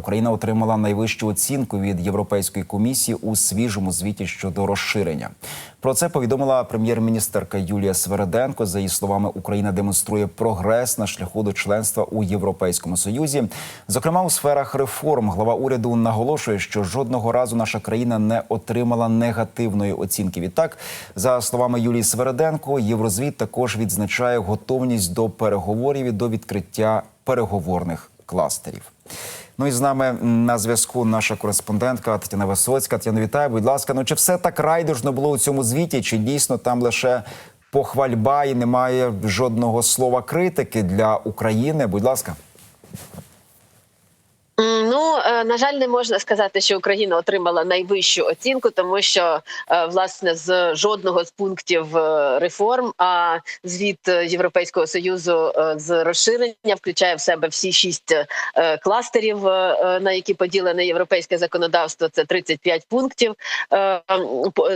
Україна отримала найвищу оцінку від Європейської комісії у свіжому звіті щодо розширення. Про це повідомила прем'єр-міністерка Юлія Свереденко. За її словами, Україна демонструє прогрес на шляху до членства у Європейському Союзі. Зокрема, у сферах реформ глава уряду наголошує, що жодного разу наша країна не отримала негативної оцінки. Відтак, за словами Юлії Свереденко, Єврозвіт також відзначає готовність до переговорів і до відкриття переговорних кластерів. Ну і з нами на зв'язку наша кореспондентка Тетяна Висоцька. Тетяна, вітаю, будь ласка. Ну чи все так райдужно було у цьому звіті? Чи дійсно там лише похвальба і немає жодного слова критики для України? Будь ласка. Ну е, на жаль, не можна сказати, що Україна отримала найвищу оцінку, тому що е, власне з жодного з пунктів е, реформ, а звіт Європейського союзу з розширення включає в себе всі шість кластерів, на які поділене європейське законодавство. Це 35 пунктів,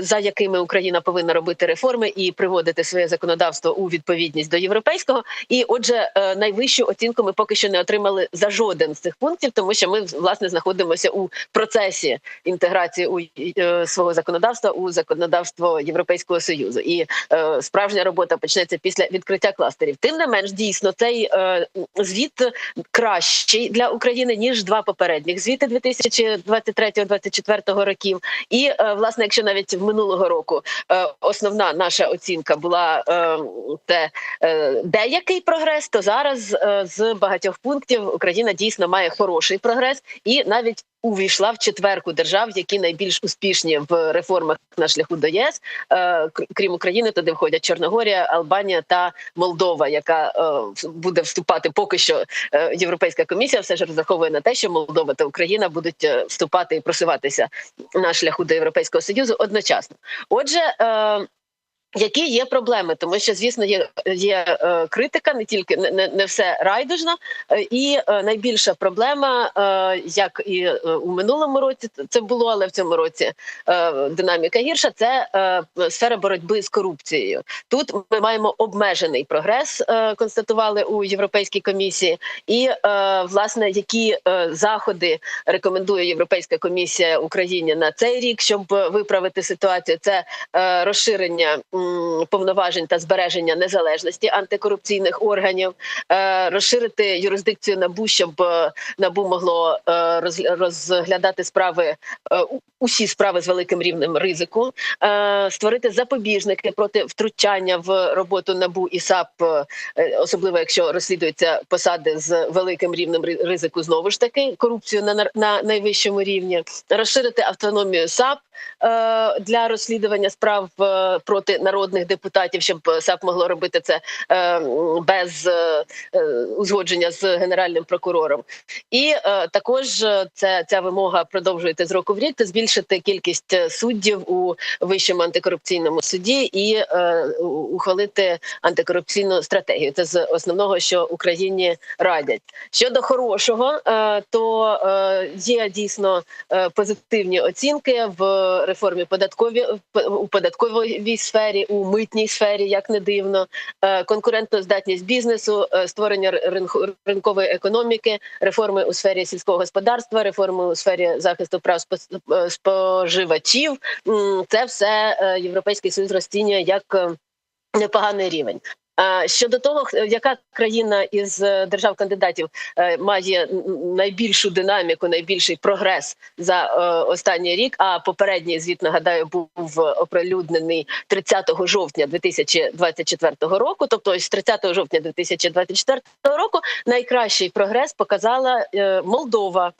за якими Україна повинна робити реформи і приводити своє законодавство у відповідність до європейського. І отже, найвищу оцінку ми поки що не отримали за жоден з цих пунктів, тому що ми власне знаходимося у процесі інтеграції у е, свого законодавства у законодавство Європейського союзу. І е, справжня робота почнеться після відкриття кластерів. Тим не менш, дійсно, цей е, звіт кращий для України ніж два попередніх звіти 2023-2024 років. І е, власне, якщо навіть минулого року е, основна наша оцінка була е, те е, деякий прогрес, то зараз е, з багатьох пунктів Україна дійсно має хороший прогрес і навіть увійшла в четверку держав, які найбільш успішні в реформах на шляху до ЄС, е, крім України, туди входять Чорногорія, Албанія та Молдова, яка е, буде вступати поки що. е, Європейська комісія все ж розраховує на те, що Молдова та Україна будуть вступати і просуватися на шляху до Європейського союзу одночасно. Отже. Які є проблеми, тому що звісно є, є е, критика, не тільки не, не, все райдужно, Е, і е, найбільша проблема, е, як і е, у минулому році це було, але в цьому році е, динаміка гірша. Це е, сфера боротьби з корупцією. Тут ми маємо обмежений прогрес, е, констатували у Європейській комісії, і е, власне які е, заходи рекомендує Європейська комісія Україні на цей рік, щоб виправити ситуацію. Це е, розширення повноважень та збереження незалежності антикорупційних органів, е, розширити юрисдикцію набу, щоб е, набу могло е, розглядати справи усі справи з великим рівнем ризику, створити запобіжники проти втручання в роботу набу і САП, особливо якщо розслідуються посади з великим рівнем ризику, знову ж таки корупцію на на найвищому рівні, розширити автономію САП для розслідування справ проти народних депутатів, щоб САП могло робити це е, без е, е, узгодження з генеральним прокурором. І е, також е, це ця вимога продовжується з року в рік. Це збільшити кількість е, суддів у вищому антикорупційному суді і е, ухвалити антикорупційну стратегію. Це з основного, що Україні радять. Щодо хорошого, е, то е, є дійсно е, позитивні оцінки в реформі податкові у податковій сфері, у митній сфері, як не дивно, е, конкурентоздатність бізнесу, е, створення ринкової економіки, реформи у сфері сільського господарства, реформи у сфері захисту прав е, споживачів. Це все європейський союз розцінює як непоганий рівень. Щодо того, х- яка країна із е, держав-кандидатів е, має найбільшу динаміку, найбільший прогрес за е, останній рік. А попередній звіт нагадаю був оприлюднений 30 жовтня 2024 року. Тобто, ось 30 жовтня 2024 року найкращий прогрес показала е, Молдова,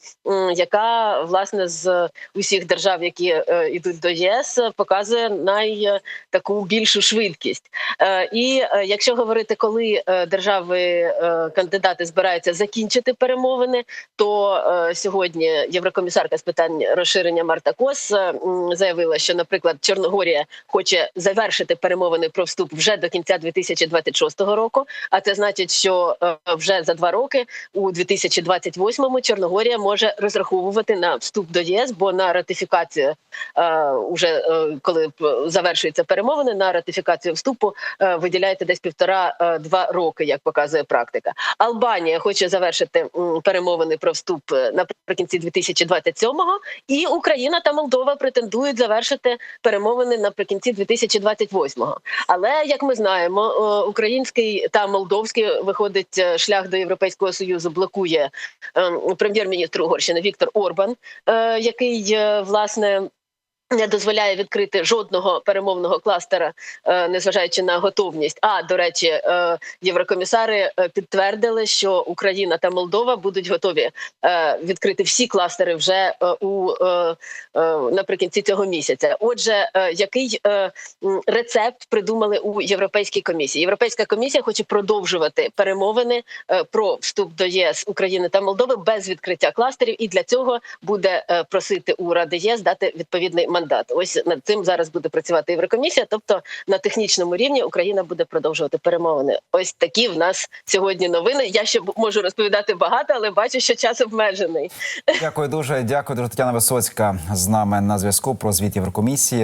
яка власне з усіх держав, які е, йдуть до ЄС, показує най е, таку більшу швидкість. Е, І е, якщо говорити, коли е, держави е, кандидати збираються закінчити перемовини, то е, сьогодні єврокомісарка з питань розширення Марта Кос заявила, що, наприклад, Чорногорія хоче завершити перемовини про вступ вже до кінця 2026 року. А це значить, що вже за два роки, у 2028-му, Чорногорія може розраховувати на вступ до ЄС, бо на ратифікацію уже коли завершуються перемовини, на ратифікацію вступу виділяєте десь півтора півтора-два роки, як показує практика. Албанія хоче завершити перемовини про вступ е, наприкінці 2027-го, і Україна та Молдова претендують завершити перемовини наприкінці 2028-го. Але як ми знаємо, е, український та молдовський виходить е, шлях до Європейського союзу, блокує е, прем'єр-міністр Угорщини Віктор Орбан, е, який е, власне. Не дозволяє відкрити жодного перемовного кластера, е, незважаючи на готовність. А до речі, е, єврокомісари е, підтвердили, що Україна та Молдова будуть готові відкрити всі кластери вже у наприкінці цього місяця. Отже, який рецепт придумали у Європейській комісії? Європейська комісія хоче продовжувати перемовини про вступ до ЄС України та Молдови без відкриття кластерів, і для цього буде просити у Ради ЄС дати відповідний мандат. Ось над цим зараз буде працювати Єврокомісія. Тобто на технічному рівні Україна буде продовжувати перемовини. Ось такі в нас сьогодні новини. Я ще можу розповідати багато, але бачу, що час обмежений. Дякую дуже. Дякую дуже. Тетяна Висоцька з нами на зв'язку про звіт Єврокомісії.